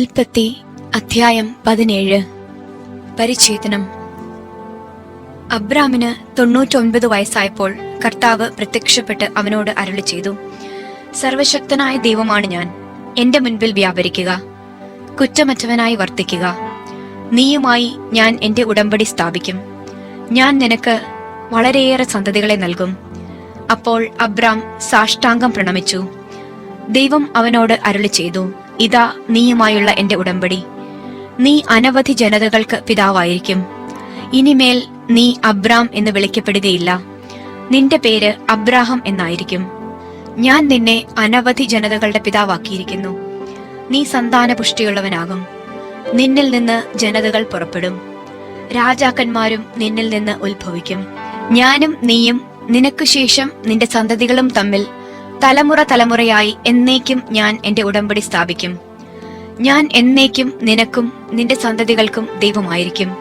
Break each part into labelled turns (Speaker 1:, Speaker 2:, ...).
Speaker 1: ഉൽപ്പത്തി അധ്യായം പതിനേഴ്. പരിച്ഛേദനം. അബ്രാമിന് തൊണ്ണൂറ്റൊൻപത് വയസ്സായപ്പോൾ കർത്താവ് പ്രത്യക്ഷപ്പെട്ട് അവനോട് അരുളി ചെയ്തു സർവശക്തനായ ദൈവമാണ് ഞാൻ. എന്റെ മുൻപിൽ വ്യാപരിക്കുക. കുറ്റമറ്റവനായി വർത്തിക്കുക. നീയുമായി ഞാൻ എന്റെ ഉടമ്പടി സ്ഥാപിക്കും. ഞാൻ നിനക്ക് വളരെയേറെ സന്തതികളെ നൽകും. അപ്പോൾ അബ്രാം സാഷ്ടാംഗം പ്രണമിച്ചു. ദൈവം അവനോട് അരുളി ചെയ്തു ഇതാ നീയുമായുള്ള എന്റെ ഉടമ്പടി. നീ അനവധി ജനതകൾക്ക് പിതാവായിരിക്കും. ഇനിമേൽ നീ അബ്രാം എന്ന് വിളിക്കപ്പെടുകയില്ല. നിന്റെ പേര് അബ്രാഹം എന്നായിരിക്കും. ഞാൻ നിന്നെ അനവധി ജനതകളുടെ പിതാവാക്കിയിരിക്കുന്നു. നീ സന്താന പുഷ്ടിയുള്ളവനാകും നിന്നിൽ നിന്ന് ജനതകൾ പുറപ്പെടും. രാജാക്കന്മാരും നിന്നിൽ നിന്ന് ഉത്ഭവിക്കും. ഞാനും നീയും നിനക്കു ശേഷം നിന്റെ സന്തതികളും തമ്മിൽ തലമുറ തലമുറയായി എന്നേക്കും ഞാൻ എന്റെ ഉടമ്പടി സ്ഥാപിക്കും. ഞാൻ എന്നേക്കും നിനക്കും നിന്റെ സന്തതികൾക്കും ദൈവമായിരിക്കും.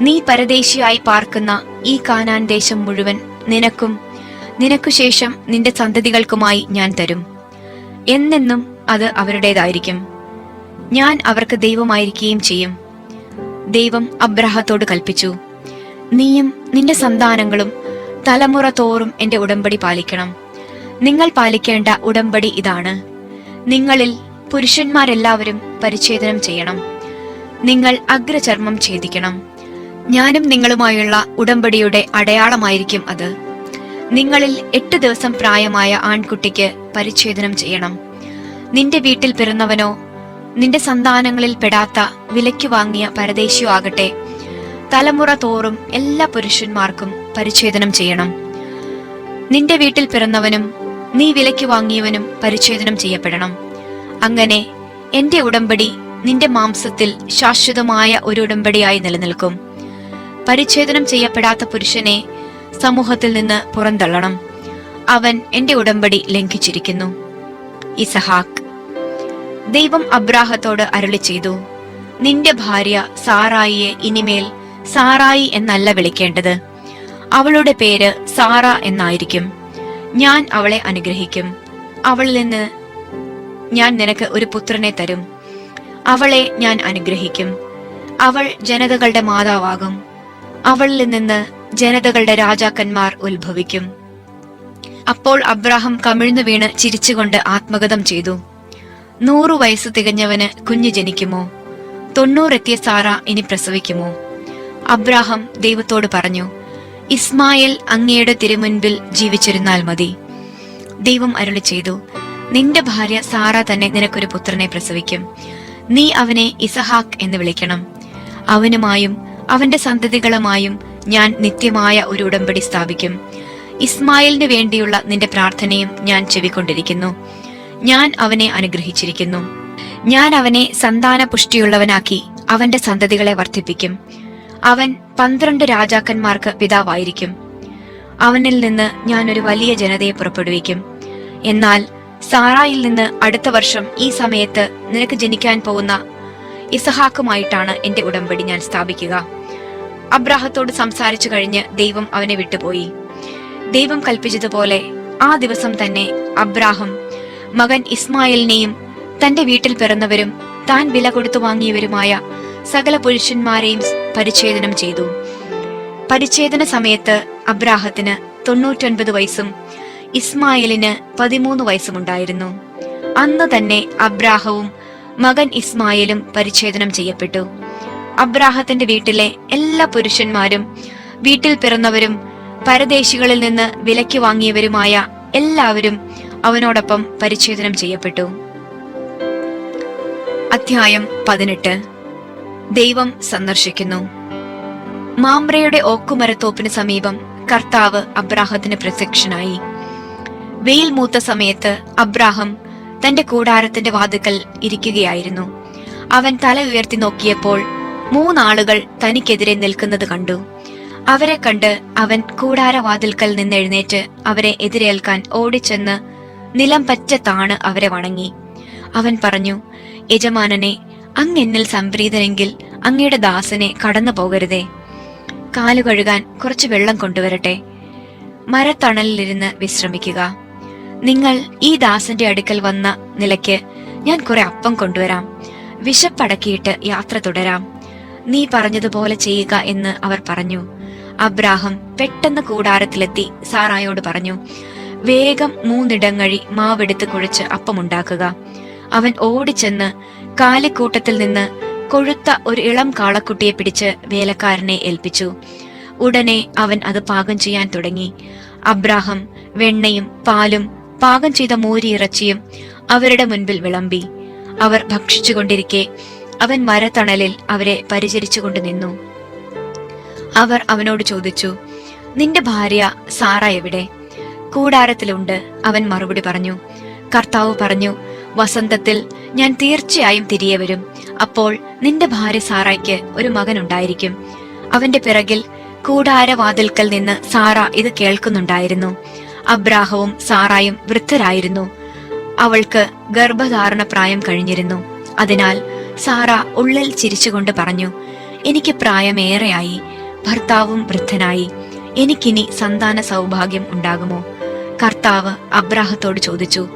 Speaker 1: നീ പരദേശിയായി പാർക്കുന്ന ഈ കാനാൻ ദേശം മുഴുവൻ നിനക്കും നിനക്കു ശേഷം നിന്റെ സന്തതികൾക്കുമായി ഞാൻ തരും. എന്നെന്നും അത് അവരുടേതായിരിക്കും. ഞാൻ അവർക്ക് ദൈവമായിരിക്കുകയും ചെയ്യും. ദൈവം അബ്രഹത്തോട് കൽപ്പിച്ചു. നീയും നിന്റെ സന്താനങ്ങളും തലമുറ തോറും എന്റെ ഉടമ്പടി പാലിക്കണം. നിങ്ങൾ പാലിക്കേണ്ട ഉടമ്പടി ഇതാണ്. നിങ്ങളിൽ പുരുഷന്മാരെല്ലാവരും പരിച്ഛേദനം ചെയ്യണം. നിങ്ങൾ അഗ്രചർമ്മം ഛേദിക്കണം. ഞാനും നിങ്ങളുമായുള്ള ഉടമ്പടിയുടെ അടയാളമായിരിക്കും അത്. നിങ്ങളിൽ എട്ട് ദിവസം പ്രായമായ ആൺകുട്ടിക്ക് പരിച്ഛേദനം ചെയ്യണം. നിന്റെ വീട്ടിൽ പിറന്നവനോ നിന്റെ സന്താനങ്ങളിൽ പെടാത്ത വിലയ്ക്ക് വാങ്ങിയ പരദേശിയോ ആകട്ടെ തലമുറ തോറും എല്ലാ പുരുഷന്മാർക്കും പരിച്ഛേദനം ചെയ്യണം. നിന്റെ വീട്ടിൽ പിറന്നവനും നീ വിലയ്ക്ക് വാങ്ങിയവനും പരിച്ഛേദനം ചെയ്യപ്പെടണം. അങ്ങനെ എന്റെ ഉടമ്പടി നിന്റെ മാംസത്തിൽ ശാശ്വതമായ ഒരു ഉടമ്പടിയായി നിലനിൽക്കും. പരിച്ഛേദനം ചെയ്യപ്പെടാത്ത പുരുഷനെ സമൂഹത്തിൽ നിന്ന് പുറന്തള്ളണം. അവൻ എന്റെ ഉടമ്പടി ലംഘിച്ചിരിക്കുന്നു. ഇസഹാക്ക് ദൈവം അബ്രാഹത്തോട് അരുളി ചെയ്തു നിന്റെ ഭാര്യ സാറായിയെ ഇനിമേൽ സാറായി എന്നല്ല വിളിക്കേണ്ടത്. അവളുടെ പേര് സാറ എന്നായിരിക്കും. ഞാൻ അവളെ അനുഗ്രഹിക്കും. അവളിൽ നിന്ന് ഞാൻ നിനക്ക് ഒരു പുത്രനെ തരും. അവളെ ഞാൻ അനുഗ്രഹിക്കും. അവൾ ജനതകളുടെ മാതാവാകും. അവളിൽ നിന്ന് ജനതകളുടെ രാജാക്കന്മാർ ഉത്ഭവിക്കും. അപ്പോൾ അബ്രാഹം കമിഴ്ന്നു വീണ് ചിരിച്ചുകൊണ്ട് ആത്മഗതം ചെയ്തു. നൂറു വയസ്സ് തികഞ്ഞവന് കുഞ്ഞു ജനിക്കുമോ? തൊണ്ണൂറെത്തിയ സാറ ഇനി പ്രസവിക്കുമോ? അബ്രാഹം ദൈവത്തോട് പറഞ്ഞു ഇസ്മായേൽ അങ്ങയുടെ തിരുമുൻപിൽ ജീവിച്ചിരുന്നാൽ മതി. ദൈവം അരുളി ചെയ്തു നിന്റെ ഭാര്യ സാറ തന്നെ നിനക്കൊരു പുത്രനെ പ്രസവിക്കും. നീ അവനെ ഇസഹാക്ക് എന്ന് വിളിക്കണം. അവനുമായും അവന്റെ സന്തതികളുമായും ഞാൻ നിത്യമായ ഒരു ഉടമ്പടി സ്ഥാപിക്കും. ഇസ്മായിലിന് വേണ്ടിയുള്ള നിന്റെ പ്രാർത്ഥനയും ഞാൻ ചെവിക്കൊണ്ടിരിക്കുന്നു. ഞാൻ അവനെ അനുഗ്രഹിച്ചിരിക്കുന്നു. ഞാൻ അവനെ സന്താന പുഷ്ടിയുള്ളവനാക്കി അവന്റെ സന്തതികളെ വർദ്ധിപ്പിക്കും. അവൻ പന്ത്രണ്ട് രാജാക്കന്മാർക്ക് പിതാവായിരിക്കും. അവനിൽ നിന്ന് ഞാൻ ഒരു വലിയ ജനതയെ പുറപ്പെടുവിക്കും. എന്നാൽ സാറായിൽ നിന്ന് അടുത്ത വർഷം ഈ സമയത്ത് നിനക്ക് ജനിക്കാൻ പോകുന്ന ഇസഹാക്കുമായിട്ടാണ് എന്റെ ഉടമ്പടി ഞാൻ സ്ഥാപിക്കുക. അബ്രാഹത്തോട് സംസാരിച്ചു കഴിഞ്ഞ് ദൈവം അവനെ വിട്ടുപോയി. ദൈവം കൽപ്പിച്ചതുപോലെ ആ ദിവസം തന്നെ അബ്രാഹം മകൻ ഇസ്മായിലിനെയും തന്റെ വീട്ടിൽ പിറന്നവരും താൻ വില കൊടുത്തു വാങ്ങിയവരുമായ സകല പുരുഷന്മാരെയും പരിച്ഛേദനം ചെയ്തു. പരിച്ഛേദന സമയത്ത് അബ്രാഹത്തിന് തൊണ്ണൂറ്റൊൻപത് വയസ്സും ഇസ്മായിലിന് പതിമൂന്ന് വയസ്സുമുണ്ടായിരുന്നു. അന്ന് തന്നെ അബ്രാഹവും മകൻ ഇസ്മായിലും പരിച്ഛേദനം ചെയ്യപ്പെട്ടു. അബ്രാഹത്തിന്റെ വീട്ടിലെ എല്ലാ പുരുഷന്മാരും വീട്ടിൽ പിറന്നവരും പരദേശികളിൽ നിന്ന് വിലയ്ക്ക് വാങ്ങിയവരുമായ എല്ലാവരും അവനോടൊപ്പം പരിച്ഛേദനം ചെയ്യപ്പെട്ടു. അധ്യായം പതിനെട്ട്. ദൈവം സന്ദർശിക്കുന്നു. മാമ്രയുടെ ഓക്കുമരത്തോപ്പിന് സമീപം കർത്താവ് അബ്രാഹത്തിന് പ്രത്യക്ഷനായി. വെയിൽ മൂത്ത സമയത്ത് അബ്രാഹം തന്റെ കൂടാരത്തിന്റെ വാതുക്കൽ ഇരിക്കുകയായിരുന്നു. അവൻ തല ഉയർത്തി നോക്കിയപ്പോൾ മൂന്നാളുകൾ തനിക്കെതിരെ നിൽക്കുന്നത് കണ്ടു. അവരെ കണ്ട് അവൻ കൂടാരവാതിൽക്കൽ നിന്നെഴുന്നേറ്റ് അവരെ എതിരേൽക്കാൻ ഓടിച്ചെന്ന് നിലം പറ്റ താണ് അവരെ വണങ്ങി. അവൻ പറഞ്ഞു യജമാനനെ അങ്ങ് എന്നിൽ സംപ്രീതനെങ്കിൽ അങ്ങയുടെ ദാസനെ കടന്നു പോകരുതേ. കാലു കഴുകാൻ കുറച്ച് വെള്ളം കൊണ്ടുവരട്ടെ. മരത്തണലിലിരുന്ന് വിശ്രമിക്കുക. നിങ്ങൾ ഈ ദാസന്റെ അടുക്കൽ വന്ന നിലയ്ക്ക് ഞാൻ കുറെ അപ്പം കൊണ്ടുവരാം. വിശപ്പടക്കിയിട്ട് യാത്ര തുടരാം. നീ പറഞ്ഞതുപോലെ ചെയ്യുക എന്ന് അവർ പറഞ്ഞു. അബ്രാഹം പെട്ടെന്ന് കൂടാരത്തിലെത്തി സാറായോട് പറഞ്ഞു വേഗം മൂന്നിടങ്ങഴി മാവെടുത്ത് കുഴച്ച് അപ്പമുണ്ടാക്കുക അവൻ ഓടിച്ചെന്ന് കാലിക്കൂട്ടത്തിൽ നിന്ന് കൊഴുത്ത ഒരു ഇളം കാളക്കുട്ടിയെ പിടിച്ച് വേലക്കാരനെ ഏൽപ്പിച്ചു. ഉടനെ അവൻ അത് പാകം ചെയ്യാൻ തുടങ്ങി. അബ്രാഹം വെണ്ണയും പാലും പാകം ചെയ്ത മോരി ഇറച്ചിയും അവരുടെ മുൻപിൽ വിളമ്പി. അവർ ഭക്ഷിച്ചുകൊണ്ടിരിക്കെ അവൻ മരത്തണലിൽ അവരെ പരിചരിച്ചുകൊണ്ട് നിന്നു. അവർ അവനോട് ചോദിച്ചു നിന്റെ ഭാര്യ സാറ എവിടെ? കൂടാരത്തിലുണ്ട് അവൻ മറുപടി പറഞ്ഞു. കർത്താവ് പറഞ്ഞു വസന്തത്തിൽ ഞാൻ തീർച്ചയായും തിരികെ വരും. അപ്പോൾ നിന്റെ ഭാര്യ സാറായ്ക്ക് ഒരു മകൻ ഉണ്ടായിരിക്കും. അവന്റെ പിറകിൽ കൂടാരവാതിൽക്കൽ നിന്ന് സാറ ഇത് കേൾക്കുന്നുണ്ടായിരുന്നു. അബ്രാഹവും സാറായും വൃദ്ധരായിരുന്നു. അവൾക്ക് ഗർഭധാരണ പ്രായം കഴിഞ്ഞിരുന്നു. അതിനാൽ സാറ ഉള്ളിൽ ചിരിച്ചുകൊണ്ട് പറഞ്ഞു എനിക്ക് പ്രായമേറെയായി. ഭർത്താവും വൃദ്ധനായി. എനിക്കിനി സന്താന സൗഭാഗ്യം ഉണ്ടാകുമോ? കർത്താവ് അബ്രാഹത്തോട് ചോദിച്ചു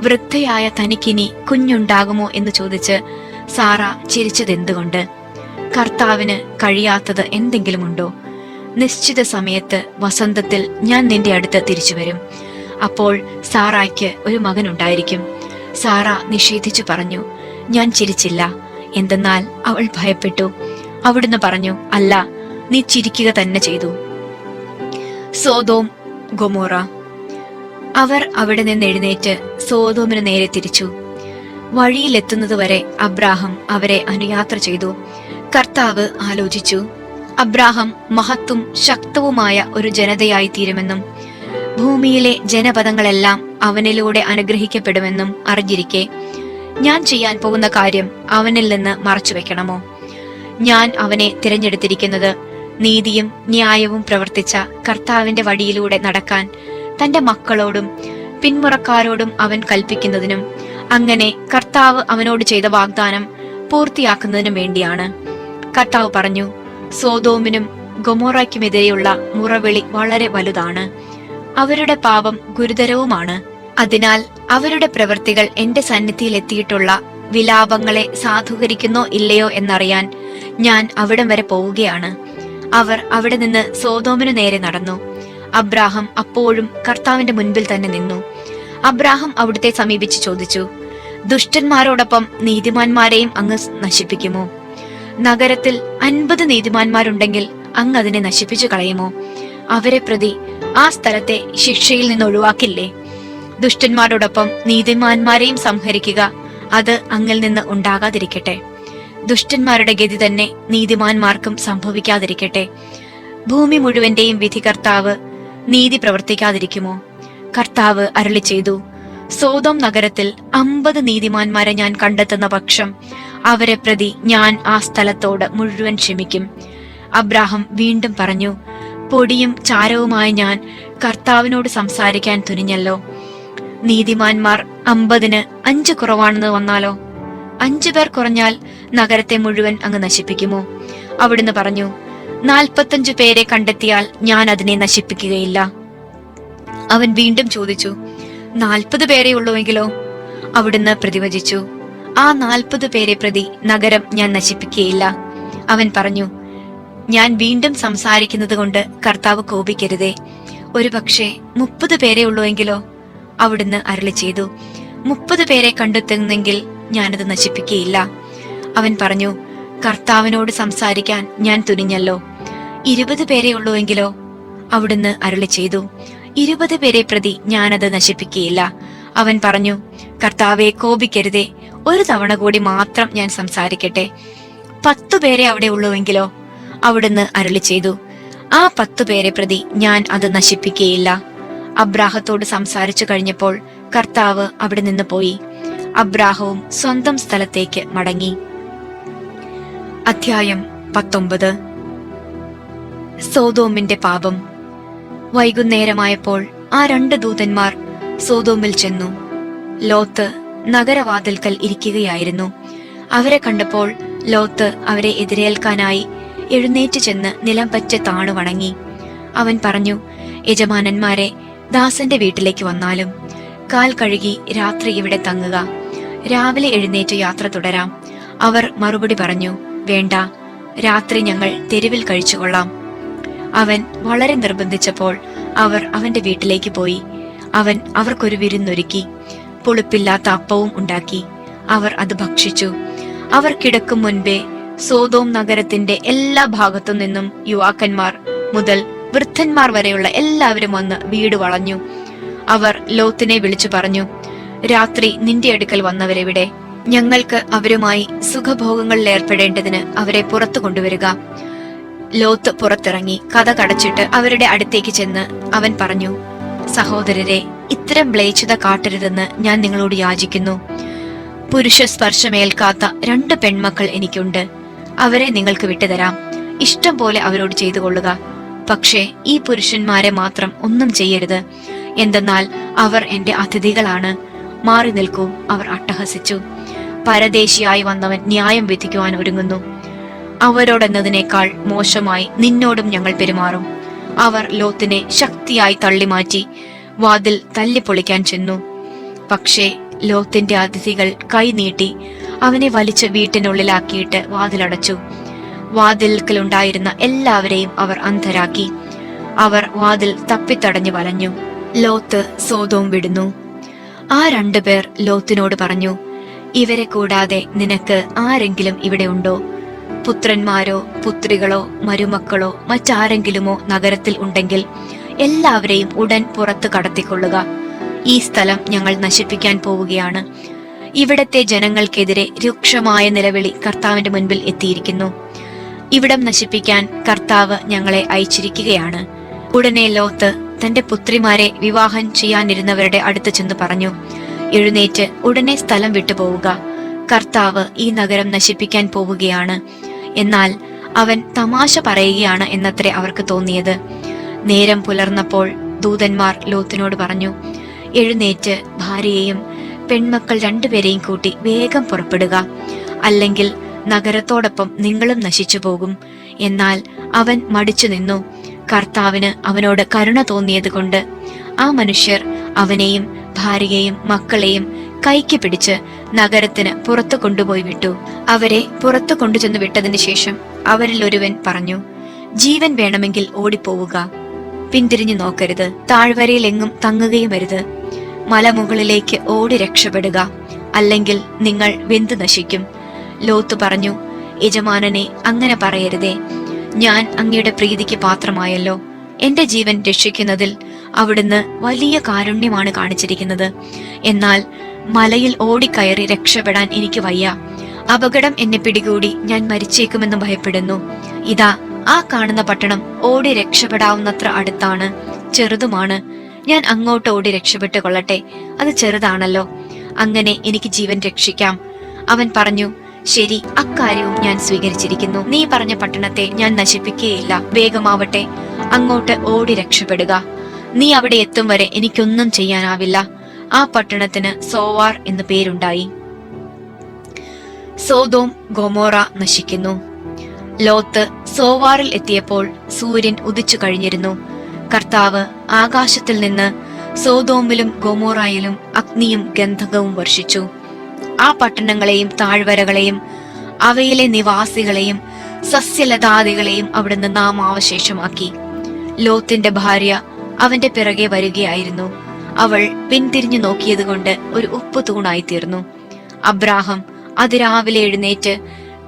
Speaker 1: വൃദ്ധയായ തനിക്കിനി കുഞ്ഞുണ്ടാകുമോ എന്ന് ചോദിച്ച് സാറ ചിരിച്ചതെന്തുകൊണ്ട്? കർത്താവിന് കഴിയാത്തത് എന്തെങ്കിലുമുണ്ടോ? നിശ്ചിത സമയത്ത് വസന്തത്തിൽ ഞാൻ നിന്റെ അടുത്ത് തിരിച്ചു വരും. അപ്പോൾ സാറായ്ക്ക് ഒരു മകൻ ഉണ്ടായിരിക്കും സാറ നിഷേധിച്ചു പറഞ്ഞു ഞാൻ ചിരിച്ചില്ല. എന്തെന്നാൽ അവൾ ഭയപ്പെട്ടു. അവിടുന്ന് പറഞ്ഞു അല്ല നീ ചിരിക്കുക തന്നെ ചെയ്തു. സോതോം ഗൊമോറ അവർ അവിടെ നിന്ന് എഴുന്നേറ്റ് സോതോമിന് നേരെ തിരിച്ചു. വഴിയിലെത്തുന്നതുവരെ അബ്രാഹം അവരെ അനുയാത്ര ചെയ്തു. കർത്താവ് ആലോചിച്ചു അബ്രാഹം മഹത്തും ശക്തവുമായ ഒരു ജനതയായി തീരുമെന്നും ഭൂമിയിലെ ജനപദങ്ങളെല്ലാം അവനിലൂടെ അനുഗ്രഹിക്കപ്പെടുമെന്നും അറിഞ്ഞിരിക്കെ ഞാൻ ചെയ്യാൻ പോകുന്ന കാര്യം അവനിൽ നിന്ന് മറച്ചു വെക്കണമോ ഞാൻ അവനെ തിരഞ്ഞെടുത്തിരിക്കുന്നത് നീതിയും ന്യായവും പ്രവർത്തിച്ച കർത്താവിന്റെ വഴിയിലൂടെ നടക്കാൻ തന്റെ മക്കളോടും പിന്മുറക്കാരോടും അവൻ കൽപ്പിക്കുന്നതിനും അങ്ങനെ കർത്താവ് അവനോട് ചെയ്ത വാഗ്ദാനം പൂർത്തിയാക്കുന്നതിനും വേണ്ടിയാണ്. കർത്താവ് പറഞ്ഞു സോതോമിനും ഗൊമോറയ്ക്കുമെതിരെയുള്ള മുറവിളി വളരെ വലുതാണ്. അവരുടെ പാപം ഗുരുതരവുമാണ്. അതിനാൽ അവരുടെ പ്രവൃത്തികൾ എന്റെ സന്നിധിയിൽ എത്തിയിട്ടുള്ള വിലാപങ്ങളെ സാധൂകരിക്കുന്നോ ഇല്ലയോ എന്നറിയാൻ ഞാൻ അവിടം വരെ പോവുകയാണ്. അവർ അവിടെ നിന്ന് സോതോമിനു നേരെ നടന്നു. അബ്രാഹം അപ്പോഴും കർത്താവിന്റെ മുൻപിൽ തന്നെ നിന്നു. അബ്രാഹം അവിടുത്തെ സമീപിച്ച് ചോദിച്ചു ദുഷ്ടന്മാരോടൊപ്പം നീതിമാന്മാരെയും അങ്ങ് നശിപ്പിക്കുമോ? നഗരത്തിൽ അൻപത് നീതിമാന്മാരുണ്ടെങ്കിൽ അങ്ങ് അതിനെ നശിപ്പിച്ചു കളയുമോ? അവരെ പ്രതി ആ സ്ഥലത്തെ ശിക്ഷയിൽ നിന്ന് ഒഴിവാക്കില്ലേ? ദുഷ്ടന്മാരോടൊപ്പം നീതിമാന്മാരെയും സംഹരിക്കുക അത് അങ്ങിൽ നിന്ന് ഉണ്ടാകാതിരിക്കട്ടെ. ദുഷ്ടന്മാരുടെ ഗതി തന്നെ നീതിമാന്മാർക്കും സംഭവിക്കാതിരിക്കട്ടെ. ഭൂമി മുഴുവന്റെയും വിധികർത്താവ് നീതി പ്രവർത്തിക്കാതിരിക്കുമോ? കർത്താവ് അരളി ചെയ്തു. സോതോം നഗരത്തിൽ അമ്പത് നീതിമാന്മാരെ ഞാൻ കണ്ടെത്തുന്ന പക്ഷം അവരെ പ്രതി ഞാൻ ആ സ്ഥലത്തോട് മുഴുവൻ ക്ഷമിക്കും. അബ്രാഹം വീണ്ടും പറഞ്ഞു പൊടിയും ചാരവുമായി ഞാൻ കർത്താവിനോട് സംസാരിക്കാൻ തുനിഞ്ഞല്ലോ. നീതിമാന്മാർ അമ്പതിന് അഞ്ച് കുറവാണെന്ന് വന്നാലോ? അഞ്ചു പേർ കുറഞ്ഞാൽ നഗരത്തെ മുഴുവൻ അങ്ങ് നശിപ്പിക്കുമോ? അവിടുന്ന് പറഞ്ഞു നാൽപ്പത്തഞ്ചു പേരെ കണ്ടെത്തിയാൽ ഞാൻ അതിനെ നശിപ്പിക്കുകയില്ല. അവൻ വീണ്ടും ചോദിച്ചു നാൽപ്പത് പേരെ ഉള്ളുവെങ്കിലോ? അവിടുന്ന് പ്രതിവചിച്ചു ആ നാൽപ്പത് പേരെ പ്രതി നഗരം ഞാൻ നശിപ്പിക്കുകയില്ല. അവൻ പറഞ്ഞു ഞാൻ വീണ്ടും സംസാരിക്കുന്നത് കൊണ്ട് കർത്താവ് കോപിക്കരുതേ. ഒരു പക്ഷേ മുപ്പത് പേരെ ഉള്ളുവെങ്കിലോ? അവിടുന്ന് അരളി ചെയ്തു മുപ്പത് പേരെ കണ്ടെത്തുന്നെങ്കിൽ ഞാനത് നശിപ്പിക്കുകയില്ല. അവൻ പറഞ്ഞു കർത്താവിനോട് സംസാരിക്കാൻ ഞാൻ തുനിഞ്ഞല്ലോ. ഇരുപത് പേരെ ഉള്ളുവെങ്കിലോ അവിടുന്ന് അരുളി ചെയ്തു. ഇരുപത് പേരെ പ്രതി ഞാനത് നശിപ്പിക്കുകയില്ല. അവൻ പറഞ്ഞു കർത്താവെ കോപിക്കരുതേ. ഒരു തവണ കൂടി മാത്രം ഞാൻ സംസാരിക്കട്ടെ. പത്തു പേരെ അവിടെ ഉള്ളുവെങ്കിലോ അവിടുന്ന് അരുളി ചെയ്തു. ആ പത്തു പേരെ പ്രതി ഞാൻ അത് നശിപ്പിക്കുകയില്ല. അബ്രാഹത്തോട് സംസാരിച്ചു കഴിഞ്ഞപ്പോൾ കർത്താവ് അവിടെ നിന്ന് പോയി. അബ്രാഹവും സ്വന്തം സ്ഥലത്തേക്ക് മടങ്ങി. അധ്യായം പത്തൊമ്പത്. സോതോമിന്റെ പാപം. വൈകുന്നേരമായപ്പോൾ ആ രണ്ട് ദൂതന്മാർ സോതോമിൽ ചെന്നു. ലോത്ത് നഗരവാതിൽക്കൽ ഇരിക്കുകയായിരുന്നു. അവരെ കണ്ടപ്പോൾ ലോത്ത് അവരെ എതിരേൽക്കാനായി എഴുന്നേറ്റ് ചെന്ന് നിലം പറ്റ താണു വണങ്ങി. അവൻ പറഞ്ഞു യജമാനന്മാരെ ദാസന്റെ വീട്ടിലേക്ക് വന്നാലും കാൽ കഴുകി രാത്രി ഇവിടെ തങ്ങുക. രാവിലെ എഴുന്നേറ്റ് യാത്ര തുടരാം. അവർ മറുപടി പറഞ്ഞു വേണ്ട. രാത്രി ഞങ്ങൾ തെരുവിൽ കഴിച്ചുകൊള്ളാം. അവൻ വളരെ നിർബന്ധിച്ചപ്പോൾ അവർ അവന്റെ വീട്ടിലേക്ക് പോയി. അവൻ അവർക്കൊരു വിരുന്നൊരുക്കി. പുളിപ്പില്ലാത്ത അപ്പവും ഉണ്ടാക്കി. അവർ അത് ഭക്ഷിച്ചു. അവർ കിടക്കും മുൻപേ സോതോം നഗരത്തിന്റെ എല്ലാ ഭാഗത്തു നിന്നും യുവാക്കന്മാർ മുതൽ വൃദ്ധന്മാർ വരെയുള്ള എല്ലാവരും വന്ന് വീട് വളഞ്ഞു. അവർ ലോത്തിനെ വിളിച്ചു പറഞ്ഞു രാത്രി നിന്റെ അടുക്കൽ വന്നവരെവിടെ? ഞങ്ങൾക്ക് അവരുമായി സുഖഭോഗങ്ങളിൽ ഏർപ്പെടേണ്ടതിന് അവരെ പുറത്തു കൊണ്ടുവരിക. ലോത്ത് പുറത്തിറങ്ങി കഥ കടച്ചിട്ട് അവരുടെ അടുത്തേക്ക് ചെന്ന് അവൻ പറഞ്ഞു സഹോദരരെ ഇത്തരം മ്ലേച്ഛത കാട്ടരുതെന്ന് ഞാൻ നിങ്ങളോട് യാചിക്കുന്നു. പുരുഷ സ്പർശമേൽക്കാത്ത രണ്ട് പെൺമക്കൾ എനിക്കുണ്ട്. അവരെ നിങ്ങൾക്ക് വിട്ടുതരാം. ഇഷ്ടം പോലെ അവരോട് ചെയ്തു കൊള്ളുക. പക്ഷേ ഈ പുരുഷന്മാരെ മാത്രം ഒന്നും ചെയ്യരുത്. എന്തെന്നാൽ അവർ എന്റെ അതിഥികളാണ്. മാറി നിൽക്കൂ അവർ അട്ടഹസിച്ചു. പരദേശിയായി വന്നവൻ ന്യായം വിധിക്കുവാൻ ഒരുങ്ങുന്നു. അവരോടെന്നതിനേക്കാൾ മോശമായി നിന്നോടും ഞങ്ങൾ പെരുമാറും. അവർ ലോത്തിനെ ശക്തിയായി തള്ളിമാറ്റി വാതിൽ തല്ലിപ്പൊളിക്കാൻ ചെന്നു. പക്ഷേ ലോത്തിന്റെ അതിഥികൾ കൈനീട്ടി അവനെ വലിച്ച് വീട്ടിനുള്ളിലാക്കിയിട്ട് വാതിലടച്ചു. വാതിൽക്കലുണ്ടായിരുന്ന എല്ലാവരെയും അവർ അന്ധരാക്കി. അവർ വാതിൽ തപ്പിത്തടഞ്ഞു വലഞ്ഞു. ലോത്ത് സോതവും വിടുന്നു. ആ രണ്ടുപേർ ലോത്തിനോട് പറഞ്ഞു ഇവരെ കൂടാതെ നിനക്ക് ആരെങ്കിലും ഇവിടെ ഉണ്ടോ? പുത്രന്മാരോ പുത്രികളോ മരുമക്കളോ മറ്റാരെങ്കിലുമോ നഗരത്തിൽ ഉണ്ടെങ്കിൽ എല്ലാവരെയും ഉടൻ പുറത്തു കടത്തിക്കൊള്ളുക. ഈ സ്ഥലം ഞങ്ങൾ നശിപ്പിക്കാൻ പോവുകയാണ്. ഇവിടത്തെ ജനങ്ങൾക്കെതിരെ രൂക്ഷമായ നിലവിളി കർത്താവിന്റെ മുൻപിൽ എത്തിയിരിക്കുന്നു. ഇവിടം നശിപ്പിക്കാൻ കർത്താവ് ഞങ്ങളെ അയച്ചിരിക്കുകയാണ്. ഉടനെ ലോത്ത് തന്റെ പുത്രിമാരെ വിവാഹം ചെയ്യാനിരുന്നവരുടെ അടുത്ത് ചെന്ന് പറഞ്ഞു എഴുന്നേറ്റ് ഉടനെ സ്ഥലം വിട്ടുപോവുക. കർത്താവ് ഈ നഗരം നശിപ്പിക്കാൻ പോവുകയാണ്. എന്നാൽ അവൻ തമാശ പറയുകയാണ് എന്നത്രേ അവർക്ക് തോന്നിയത്. നേരം പുലർന്നപ്പോൾ ദൂതന്മാർ ലോത്തിനോട് പറഞ്ഞു എഴുന്നേറ്റ് ഭാര്യയെയും പെൺമക്കൾ രണ്ടുപേരെയും കൂട്ടി വേഗം പുറപ്പെടുക. അല്ലെങ്കിൽ നഗരത്തോടൊപ്പം നിങ്ങളും നശിച്ചു പോകും. എന്നാൽ അവൻ മടിച്ചു നിന്നു. കർത്താവിന് അവനോട് കരുണ തോന്നിയത് കൊണ്ട് ആ മനുഷ്യർ അവനെയും ഭാര്യയെയും മക്കളെയും കൈക്ക് പിടിച്ച് നഗരത്തിന് പുറത്തു കൊണ്ടുപോയി വിട്ടു. അവരെ പുറത്തു കൊണ്ടുചെന്ന് വിട്ടതിന് ശേഷം അവരിൽ ഒരുവൻ പറഞ്ഞു ജീവൻ വേണമെങ്കിൽ ഓടിപ്പോവുക. പിന്തിരിഞ്ഞു നോക്കരുത്. താഴ്വരയിൽ എങ്ങും തങ്ങുകയും വരുത് മലമുകളിലേക്ക് ഓടി രക്ഷപ്പെടുക. അല്ലെങ്കിൽ നിങ്ങൾ വെന്തു നശിക്കും. ലോത്ത് പറഞ്ഞു യജമാനനെ അങ്ങനെ പറയരുതേ. ഞാൻ അങ്ങയുടെ പ്രീതിക്ക് പാത്രമായല്ലോ. എന്റെ ജീവൻ രക്ഷിക്കുന്നതിൽ അവിടുന്ന് വലിയ കാരുണ്യമാണ് കാണിച്ചിരിക്കുന്നത്. എന്നാൽ മലയിൽ ഓടിക്കയറി രക്ഷപ്പെടാൻ എനിക്ക് വയ്യ. അപകടം എന്നെ പിടികൂടി ഞാൻ മരിച്ചേക്കുമെന്ന് ഭയപ്പെടുന്നു. ഇതാ ആ കാണുന്ന പട്ടണം ഓടി രക്ഷപ്പെടാവുന്നത്ര അടുത്താണ്. ചെറുതുമാണ്. ഞാൻ അങ്ങോട്ട് ഓടി രക്ഷപ്പെട്ടു കൊള്ളട്ടെ. അത് ചെറുതാണല്ലോ. അങ്ങനെ എനിക്ക് ജീവൻ രക്ഷിക്കാം. അവൻ പറഞ്ഞു ശരി അക്കാര്യവും ഞാൻ സ്വീകരിച്ചിരിക്കുന്നു. നീ പറഞ്ഞ പട്ടണത്തെ ഞാൻ നശിപ്പിക്കുകയില്ല വേഗമാവട്ടെ. അങ്ങോട്ട് ഓടി രക്ഷപ്പെടുക. നീ അവിടെ എത്തും വരെ എനിക്കൊന്നും ചെയ്യാനാവില്ല. ആ പട്ടണത്തിന് സോവാർ എന്ന് പേരുണ്ടായി. സോതോം ഗൊമോറ നശിക്കുന്നു. ലോത്ത് സോവാറിൽ എത്തിയപ്പോൾ സൂര്യൻ ഉദിച്ചു കഴിഞ്ഞിരുന്നു. കർത്താവ് ആകാശത്തിൽ നിന്ന് സോതോമിലും ഗൊമോറായിലും അഗ്നിയും ഗന്ധകവും വർഷിച്ചു. ആ പട്ടണങ്ങളെയും താഴ്വരകളെയും അവയിലെ നിവാസികളെയും സസ്യലതാദികളെയും അവിടുന്ന് നാമാവശേഷമാക്കി ലോത്തിന്റെ ഭാര്യ അവന്റെ പിറകെ വരികയായിരുന്നു. അവൾ പിന്തിരിഞ്ഞു നോക്കിയതുകൊണ്ട് ഒരു ഉപ്പ് തൂണായി തീർന്നു അബ്രാഹം അതിരാവിലെ എഴുന്നേറ്റ്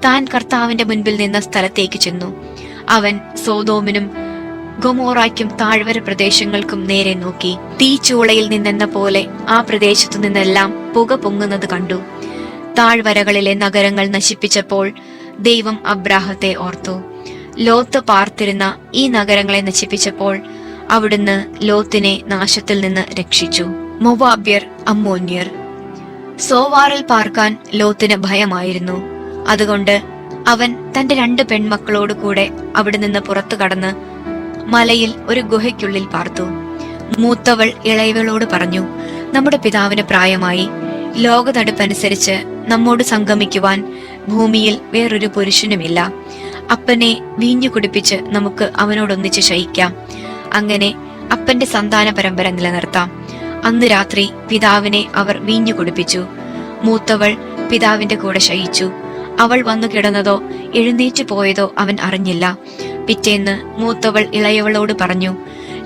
Speaker 1: താൻ കർത്താവിന്റെ മുൻപിൽ നിന്ന സ്ഥലത്തേക്ക് ചെന്നു. അവൻ സോതോമിനും ഗൊമോറയ്ക്കും താഴ്വര പ്രദേശങ്ങൾക്കും നേരെ നോക്കി. തീച്ചൂളയിൽ നിന്നെന്ന പോലെ ആ പ്രദേശത്തു നിന്നെല്ലാം പുക പൊങ്ങുന്നത് കണ്ടു. താഴ്വരകളിലെ നഗരങ്ങൾ നശിപ്പിച്ചപ്പോൾ ദൈവം അബ്രാഹത്തെ ഓർത്തു. ലോത്ത് പാർത്തിരുന്ന ഈ നഗരങ്ങളെ നശിപ്പിച്ചപ്പോൾ അവിടുന്ന് ലോത്തിനെ നാശത്തിൽ നിന്ന് രക്ഷിച്ചു. മൊവാബ്യർ അമ്മോന്യർ. സോവാറിൽ പാർക്കാൻ ലോത്തിന് ഭയമായിരുന്നു. അതുകൊണ്ട് അവൻ തന്റെ രണ്ട് പെൺമക്കളോട് കൂടെ അവിടെ നിന്ന് പുറത്തു കടന്ന് മലയിൽ ഒരു ഗുഹയ്ക്കുള്ളിൽ പാർത്തു. മൂത്തവൾ ഇളയവളോട് പറഞ്ഞു നമ്മുടെ പിതാവിന് പ്രായമായി. ലോകതടുപ്പനുസരിച്ച് നമ്മോട് സംഗമിക്കുവാൻ ഭൂമിയിൽ വേറൊരു പുരുഷനുമില്ല. അപ്പനെ വീഞ്ഞു കുടിപ്പിച്ച് നമുക്ക് അവനോടൊന്നിച്ച് ശയിക്കാം. അങ്ങനെ അപ്പന്റെ സന്താന പരമ്പര നിലനിർത്താം. അന്ന് രാത്രി പിതാവിനെ അവർ വീഞ്ഞു കുടിപ്പിച്ചു. മൂത്തവൾ പിതാവിന്റെ കൂടെ ശയിച്ചു. അവൾ വന്നു കിടന്നതോ എഴുന്നേറ്റ് പോയതോ അവൻ അറിഞ്ഞില്ല. പിറ്റേന്ന് മൂത്തവൾ ഇളയവളോട് പറഞ്ഞു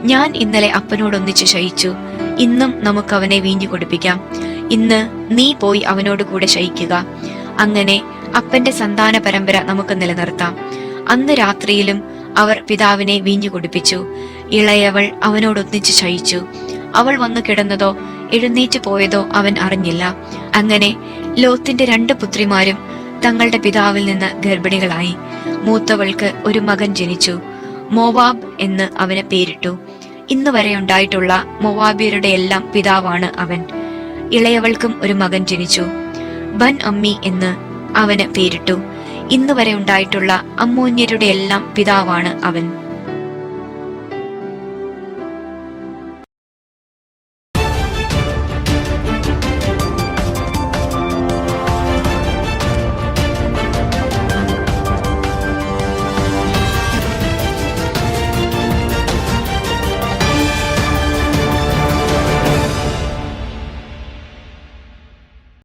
Speaker 1: ഞാൻ ഇന്നലെ അപ്പനോടൊന്നിച്ച് ശയിച്ചു. ഇന്നും നമുക്ക് അവനെ വീഞ്ഞു കുടിപ്പിക്കാം. ഇന്ന് നീ പോയി അവനോട് കൂടെ ശയിക്കുക. അങ്ങനെ അപ്പന്റെ സന്താന പരമ്പര നമുക്ക് നിലനിർത്താം. അന്ന് രാത്രിയിലും അവർ പിതാവിനെ വീഞ്ഞു കുടിപ്പിച്ചു. ഇളയവൾ അവനോടൊന്നിച്ച് ശയിച്ചു. അവൾ വന്നു കിടന്നതോ എഴുന്നേറ്റ് പോയതോ അവൻ അറിഞ്ഞില്ല. അങ്ങനെ ലോത്തിന്റെ രണ്ട് പുത്രിമാരും തങ്ങളുടെ പിതാവിൽ നിന്ന് ഗർഭിണികളായി. മൂത്തവൾക്ക് ഒരു മകൻ ജനിച്ചു. മോവാബ് എന്ന് അവന് പേരിട്ടു. ഇന്ന് വരെ ഉണ്ടായിട്ടുള്ള മൊവാബിയരുടെ എല്ലാം പിതാവാണ് അവൻ. ഇളയവൾക്കും ഒരു മകൻ ജനിച്ചു. ബൻ അമ്മി എന്ന് അവന് പേരിട്ടു. ഇന്ന് വരെ ഉണ്ടായിട്ടുള്ള അമ്മൂന്യരുടെ എല്ലാം പിതാവാണ് അവൻ.